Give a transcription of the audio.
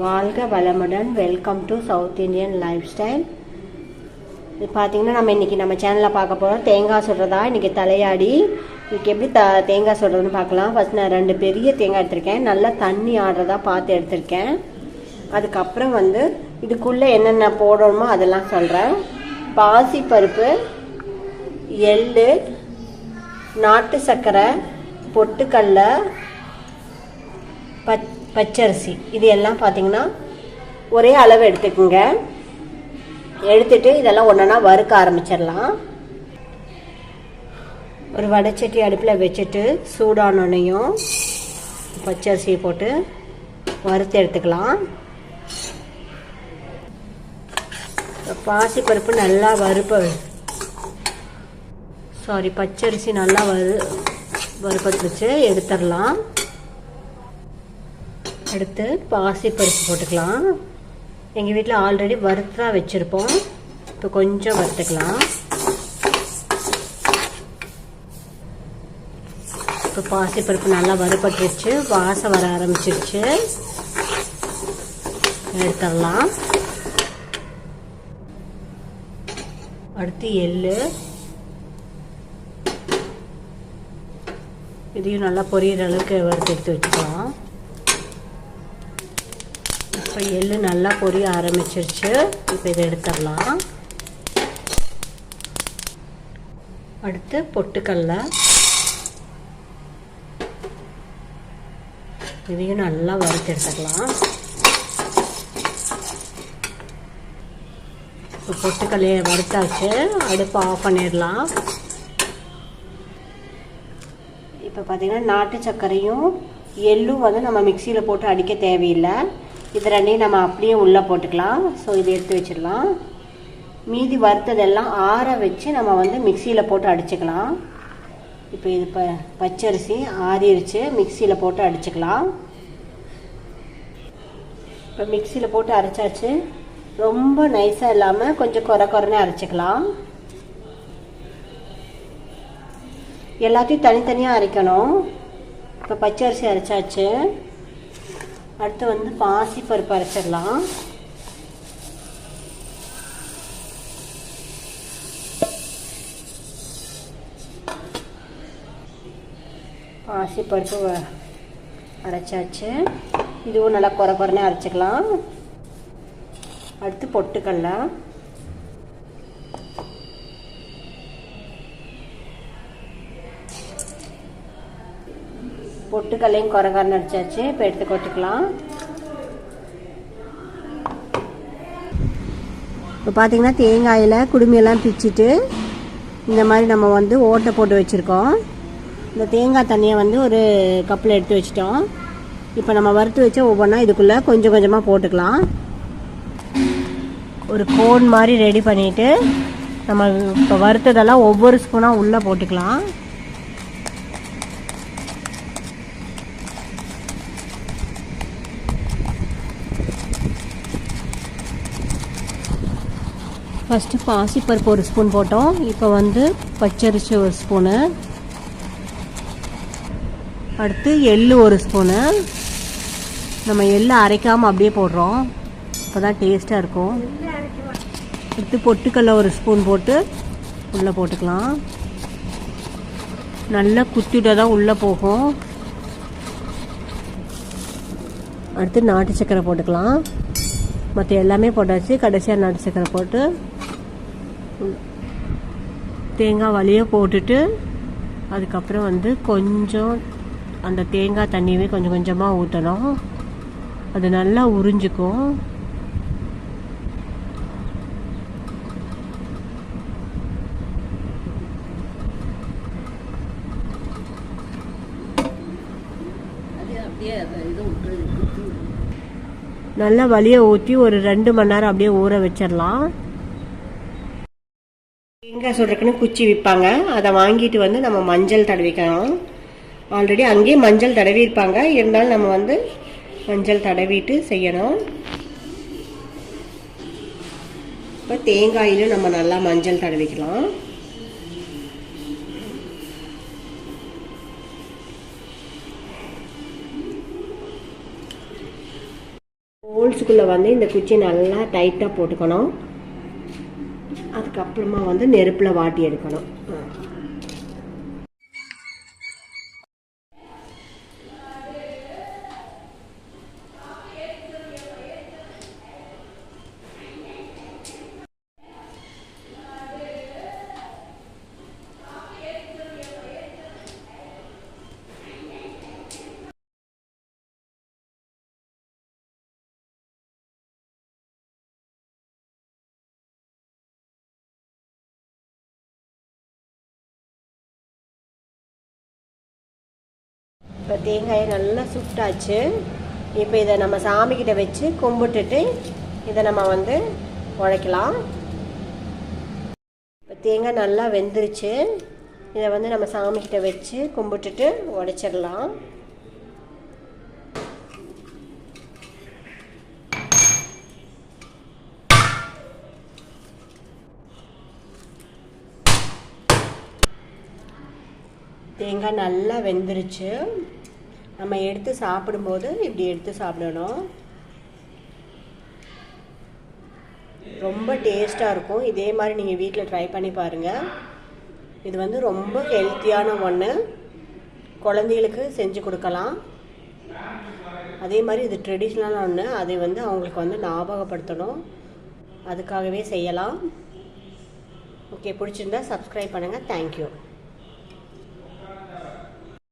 வாழ்க வளமுடன். Welcome to south Indian lifestyle இது பார்த்தீங்கன்னா நம்ம இன்றைக்கி நம்ம சேனலில் பார்க்க போகிறோம் தேங்காய் சுடுறதா? இன்றைக்கி தலையாடி. இதுக்கு எப்படி த தேங்காய் சுடுறதுன்னு பார்க்கலாம். ஃபஸ்ட் நான் ரெண்டு பெரிய தேங்காய் எடுத்திருக்கேன். நல்லா தண்ணி ஆடுறதா பார்த்து எடுத்திருக்கேன். அதுக்கப்புறம் வந்து இதுக்குள்ளே என்னென்ன போடணுமோ அதெல்லாம் சொல்கிறேன் பாசிப்பருப்பு எள்ளு நாட்டு சர்க்கரை பொட்டுக்கடலை பச் பச்சரிசி. இது எல்லாம் பார்த்தீங்கன்னா ஒரே அளவு எடுத்துக்கோங்க. எடுத்துட்டு இதெல்லாம் ஒன்றா வறுக்க ஆரம்பிச்சிடலாம். ஒரு வடைச்சட்டி அடுப்பில் வச்சுட்டு சூடானோனையும் பச்சரிசியை போட்டு வறுத்து எடுத்துக்கலாம். பாசிப்பருப்பு நல்லா வறுப்ப சாரி பச்சரிசி நல்லா வறு வறுப்பத்து வச்சு எடுத்துடலாம். அடுத்து பாசிப்பருப்பு போட்டுக்கலாம். எங்கள் வீட்டில் ஆல்ரெடி வறுத்தா வச்சுருப்போம். இப்போ கொஞ்சம் வறுத்துக்கலாம். இப்போ பாசி பருப்பு நல்லா வறுபட்டுருச்சு. வாசம் வர ஆரம்பிச்சிருச்சு. எடுத்துடலாம். அடுத்து எள்ளு. இதையும் நல்லா பொரியிற அளவுக்கு வறுத்து எடுத்து வச்சுக்கலாம். இப்போ எள்ளு நல்லா பொரிய ஆரம்பிச்சிருச்சு. இப்போ இதை எடுத்துடலாம். அடுத்து பொட்டுக்கல்ல. இதையும் நல்லா வறுத்து எடுத்துக்கலாம். இப்போ பொட்டுக்கல்லையை வறுத்தாச்சு. அடுப்பு ஆஃப் பண்ணிடலாம். இப்போ பார்த்தீங்கன்னா நாட்டு சர்க்கரையும் எள்ளும் வந்து நம்ம மிக்சியில் போட்டு அடிக்க தேவையில்லை. இது ரெண்டையும் நம்ம அப்படியே உள்ளே போட்டுக்கலாம். ஸோ இதை எடுத்து வச்சிடலாம். மீதி வறுத்ததெல்லாம் ஆற வச்சு நம்ம வந்து மிக்சியில் போட்டு அடிச்சுக்கலாம். இப்போ இது ப பச்சரிசி ஆறிடுச்சு மிக்சியில் போட்டு அடிச்சுக்கலாம். இப்போ மிக்சியில் போட்டு அரைச்சாச்சு. ரொம்ப நைஸாக இல்லாமல் கொஞ்சம் குறை குறைனே அரைச்சிக்கலாம். எல்லாத்தையும் தனித்தனியாக அரைக்கணும். இப்போ பச்சரிசி அரைச்சாச்சு. அடுத்து வந்து பாசி பருப்பு அரைச்சிடலாம். பாசி பருப்பு அரைச்சாச்சு. இதுவும் நல்லா குறை குறைனே அரைச்சிக்கலாம். அடுத்து பொட்டுக்கடலை. பொட்டுக்கல்லையும் குறைகாரன் அடிச்சாச்சு. இப்போ எடுத்து கொட்டுக்கலாம். இப்போ பார்த்தீங்கன்னா தேங்காயில் குடுமையெல்லாம் பிச்சுட்டு இந்த மாதிரி நம்ம வந்து ஓட்டை போட்டு வச்சுருக்கோம். இந்த தேங்காய் தண்ணியை வந்து ஒரு கப்பில் எடுத்து வச்சிட்டோம். இப்போ நம்ம வறுத்து வச்ச ஒவ்வொன்றா இதுக்குள்ளே கொஞ்சம் கொஞ்சமாக போட்டுக்கலாம். ஒரு கோன் மாதிரி ரெடி பண்ணிவிட்டு நம்ம இப்போ வறுத்ததெல்லாம் ஒவ்வொரு ஸ்பூனாக உள்ளே போட்டுக்கலாம். ஃபஸ்ட்டு பாசிப்பருப்பு ஒரு ஸ்பூன் போட்டோம். இப்போ வந்து பச்சரிசி ஒரு ஸ்பூனு அடுத்து எள்ளு ஒரு ஸ்பூனு நம்ம எள்ளை அரைக்காமல் அப்படியே போடுறோம். அப்போ தான் டேஸ்ட்டாக இருக்கும். அடுத்து பொட்டுக்கல்ல ஒரு ஸ்பூன் போட்டு உள்ளே போட்டுக்கலாம். நல்லா குத்திட்டு தான் உள்ளே போகும். அடுத்து நாட்டு சக்கரை போட்டுக்கலாம். மற்ற எல்லாமே போட்டாச்சு. கடைசியாக நாட்டு சக்கரை போட்டு தேங்காய் வழியாக போட்டுட்டு அதுக்கப்புறம் வந்து கொஞ்சம் அந்த தேங்காய் தண்ணியவே கொஞ்சம் கொஞ்சமாக ஊற்றணும் அது நல்லா உறிஞ்சிக்கும். நல்லா வலியை ஊற்றி ஒரு ரெண்டு மணி நேரம் அப்படியே ஊற வச்சிடலாம். தேங்காய் சுடுறக்குன்னு குச்சி விற்பாங்க. அதை வாங்கிட்டு வந்து நம்ம மஞ்சள் தடவிக்கணும் ஆல்ரெடி அங்கேயே மஞ்சள் தடவி இருப்பாங்க இருந்தாலும் நம்ம வந்து மஞ்சள் தடவிட்டு செய்யணும். இப்போ தேங்காயிலும் நம்ம நல்லா மஞ்சள் தடவிக்கலாம். ஹோல்ஸுக்குள்ளே வந்து இந்த குச்சி நல்லா டைட்டாக போட்டுக்கணும். அதுக்கப்புறமா வந்து நெருப்பில் வாட்டி எடுக்கணும். இப்போ தேங்காயை நல்லா சுட்டாச்சு. இப்போ இதை நம்ம சாமிக்கிட்ட வச்சு கும்பிட்டுட்டு இதை நம்ம வந்து உழைக்கலாம் இப்போ தேங்காய் நல்லா வெந்துருச்சு. இதை வந்து நம்ம சாமிக்கிட்ட வச்சு கும்பிட்டுட்டு உடைச்சிடலாம். தேங்காய் நல்லா வெந்துருச்சு. நம்ம எடுத்து சாப்பிடும்போது இப்படி எடுத்து சாப்பிடணும். ரொம்ப டேஸ்ட்டாக இருக்கும். இதே மாதிரி நீங்கள் வீட்டில் ட்ரை பண்ணி பாருங்கள் இது வந்து ரொம்ப ஹெல்த்தியான ஒன்று குழந்தைகளுக்கு செஞ்சு கொடுக்கலாம். அதே மாதிரி இது ட்ரெடிஷ்னலான ஒன்று அதை வந்து அவங்களுக்கு வந்து ஞாபகப்படுத்தணும். அதுக்காகவே செய்யலாம். ஓகே பிடிச்சிருந்தா சப்ஸ்கிரைப் பண்ணுங்கள் தேங்க்யூ